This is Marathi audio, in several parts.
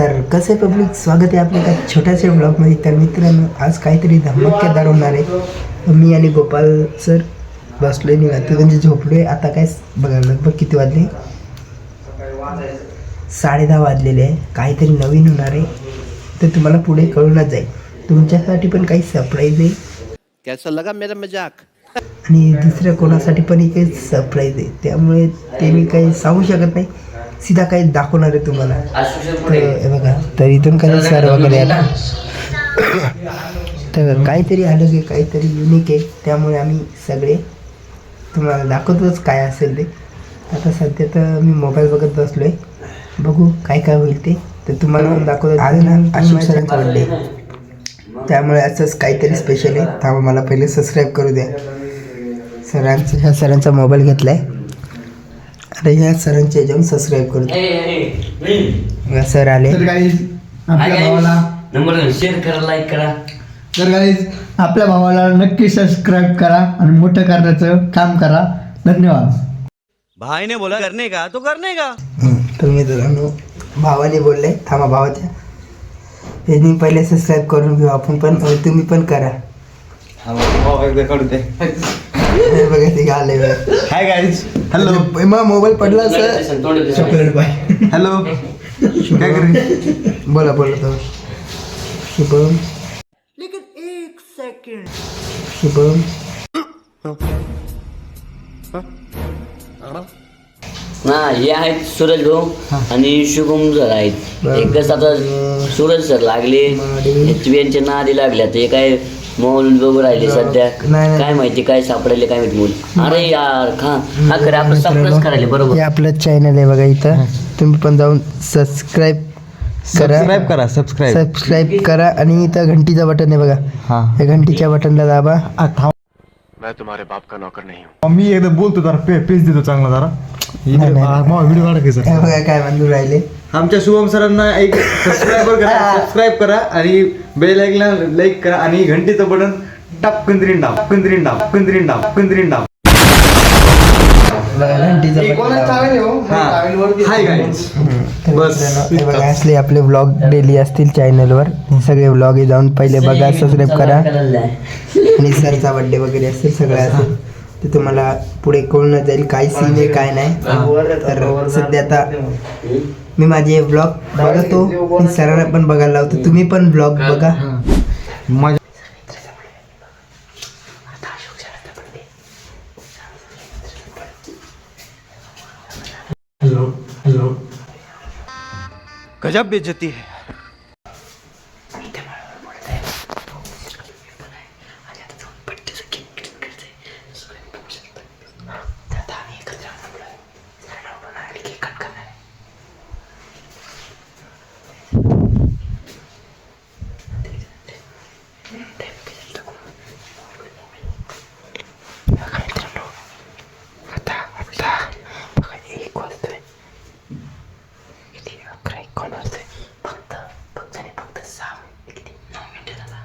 तर कसं आहे पब्लिक? स्वागत आहे आपल्या एका छोट्याशा ब्लॉगमध्ये तर मित्रांनो आज काहीतरी धमाकेदार होणार आहे. मी आणि गोपाल सर बसलोय निवांत. म्हणजे झोपलोय. आता काय बघा लगभग किती वाजले? साडे दहा वाजलेले आहे. काहीतरी नवीन होणार आहे. तर तुम्हाला पुढे कळूनच जाईल. तुमच्यासाठी पण काही सरप्राईज आहे. कैसा लगा मेरा मजाक? आणि दुसऱ्या कोणासाठी पण एक काही सरप्राईज आहे. त्यामुळे ते मी काही सांगू शकत नाही. सीधा काही दाखवणार आहे तुम्हाला. तर बघा तर इथून काही सर वगैरे आला. तर काहीतरी अलग आहे काहीतरी युनिक आहे. त्यामुळे आम्ही सगळे तुम्हाला दाखवतोच काय असेल ते. आता सध्या तर मी मोबाईल बघत बसलो आहे बघू काय काय होईल ते. तर तुम्हाला पण दाखवतो. आज ना अशोक सरांचा बड्डे त्यामुळे असंच काहीतरी स्पेशल आहे. थांबा मला पहिले सबस्क्राईब करू द्या. सरांचा ह्या सरांचा मोबाईल घेतला आहे आता ह्या सरांच्या याच्यावरून सबस्क्राईब करू. द्या बघा, सर आले. तर आपल्या भावाला नंबर शेअर करा लाईक करा. तर गाईज आपल्या भावाला नक्की सबस्क्राईब करा आणि मोठं करण्याचं काम करा. धन्यवाद. भाई ने बोला करने का? तो करने का? हं, तर भावाने बोलले. थांबा भावाच्या त्यांनी पहिले सबस्क्राईब करून घेऊ. आपण पण तुम्ही पण करा. हे बघा ते आले हाय गाईज हॅलो मग मोबाईल पडला सर चॉकलेट बाय हॅलो काय करे बोला बोला तो. शुभम. शुभम. हा हे आहेत सूरज भाऊ आणि शुभम सर आहेत. एकच आता सूरज सर लागले. यांच्या नादी लागल्या ते काय मौल बघू राहिले सध्या. नाही, नाही. काय माहिती काय सापडायले काय माहिती मूल अरे यार खा. हा खरं आपण सबस्क्राईब करायला बरोबर. हे आपलं चॅनल आहे बघा इथं. तुम्ही पण जाऊन सबस्क्राईब करा. सबस्क्राईब करा सबस्क्राईब सबस्क्राईब करा आणि इथं घंटीचं बटन आहे बघा. हा. या घंटीच्या बटनला दाबा. मी एकदा बोलतो जरा पे पेज देतो चांगला जरा. नाही, नाही. व्हिडिओ काढा की सर. हे बघा काय म्हणून राहिले. आमच्या शुभम सरांना एक सबस्क्राईबर करा सबस्क्राईब करा आणि बेल आयकला लाईक करा आणि घंटीचं बटन टाप कंद्रीन डाव कंद्रीन डाव कंद्रीन डाव कंद्रीन डाव बघा बस. हे बघा असले आपले व्लॉग डेली असतील चॅनलवर सगळे व्लॉग जाऊन पहिले बघा सबस्क्राईब करा. आणि सरचा बड्डे वगैरे असेल सगळं असेल ते तुम्हाला पुढे कळून जाईल काय सीन आहे काय नाही. तर सध्या आता मी माझे ब्लॉग बघतो. सरांना पण बघायला लावतो. तुम्ही पण ब्लॉग बघा. गजब बेइज्जती है आता आता बघा एक वाजतोय किती अकरा एकावन्न वाजतोय फक्त फक्त आणि फक्त सहा किती नऊ मिनिटं झाला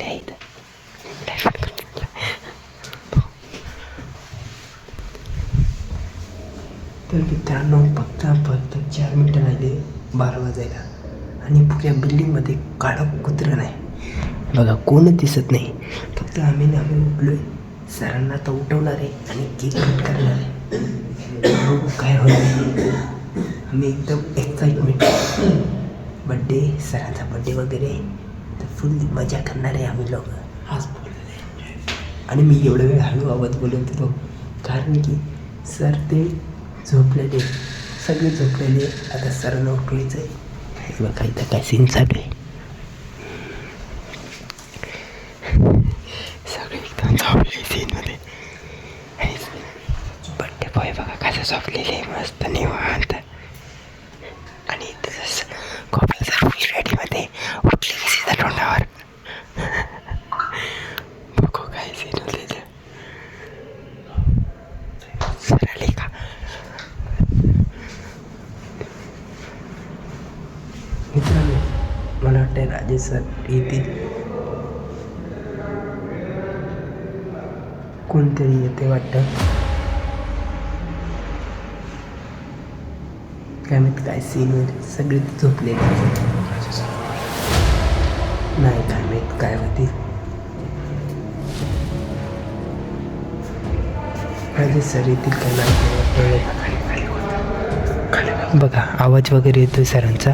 आहेत तर मित्रांनो फक्त फक्त चार मिनटं राहिले बारा वाजायला. आणि पुऱ्या बिल्डिंगमध्ये काळा कुत्र नाही. बघा कोणच दिसत नाही. फक्त आम्ही आम्ही उठलो सरांना तर उठवणार आहे आणि केक कट करणार आहे. काय होणार? आम्ही एकदम एक्साइटमेंट बड्डे सरांचा बड्डे वगैरे तर फुल मजा करणार आहे आम्ही लोक. हाच बोलले आणि मी एवढं वेळ हळू आवाज बोलत होतो कारण की सर ते झोपलेले सगळे झोपलेले आता सरांना उठवायचं आहे. हे बघा इथं काय सीन चालू आहे. सगळे एकदम झोपले सीनमध्ये बड्डे बॉय बघा कसं झोपलेले मस्त निवांत. आणि कॉपी सर उठली की सीधा तोंडावर. बघू काय सीन होते सर आले का मित्रांनो मला वाटतं राजेश सर येतील. कोणतरी येते वाटतं? काय माहीत काय सीन होईल सगळे झोपलेले. आहेत. नाही काय माहीत काय होती. राजेश सर येतील काय नाही? बघा आवाज वगैरे येतोय सरांचा.